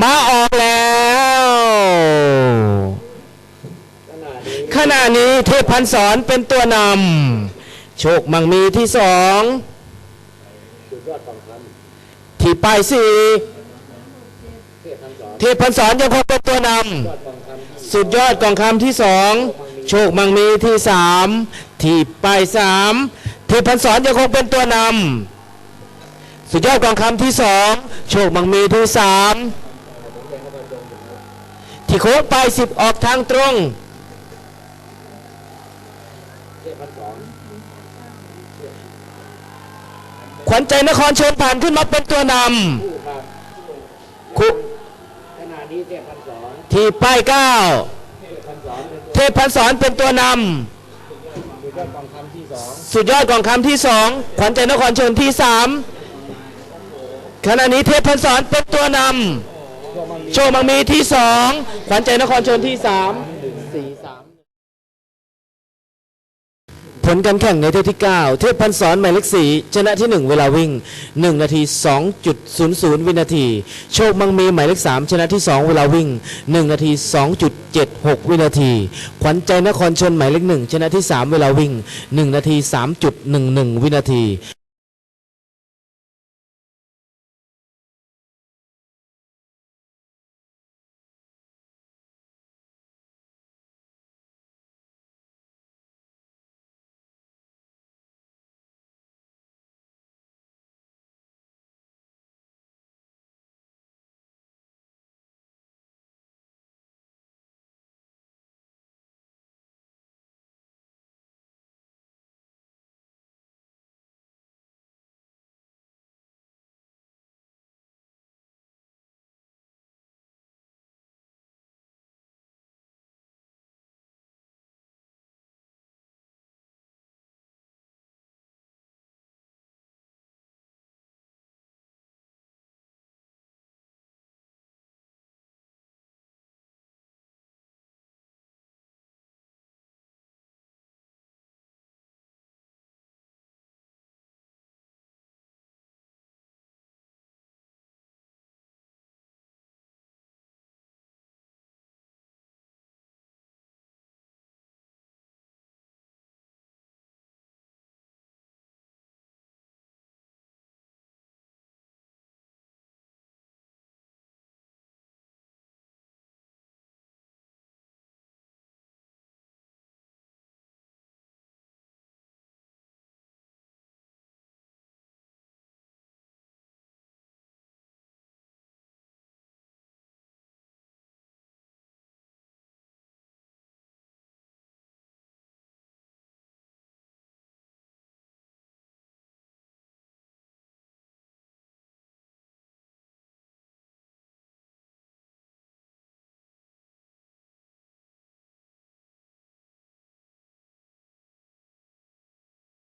มาออกแล้ว ขณะนี้เทพพันสอนเป็นตัวนำโชคมังมีที่สองที่ป้ายสี่เทพพันสอนยังคงเป็นตัวนำสุดยอดกองคำที่สองโชคมังมีที่สามที่ป้ายสามเทพพันสอนยังคงเป็นตัวนำสุดยอดกองคำที่สองโชคมังมีที่สาม ที่โค้งไปสิบออกทางตรงขวัญใจนครชนผ่านขึ้นมาเป็นตัวนำคุขณะนี้เทพพันสอนที่ป้ายเก้าเทพพันสอนเป็นเทพพันสอนเป็นตัวนสุดยอดกองคำที่สองำสุดยอดกองคำที่สองขวัญใจนครชนที่สามขณะนี้เทพพันสอนเป็นตัวนำ โชว์มังมีที่สองขวัญใจนครชนที่สามสี่สามผลการแข่งในเทปที่ 9 เทพพันสอนหมายเลขสีชนะที่ 1 เวลาวิ่ง 1 นาที 2.00 วินาที โชคมังมีหมายเลข3ชนะที่ 2 เวลาวิ่ง 1 นาที 2.76 วินาที ขวัญใจนครชนหมายเลข1ชนะที่ 3 เวลาวิ่ง 1 นาที 3.11 วินาที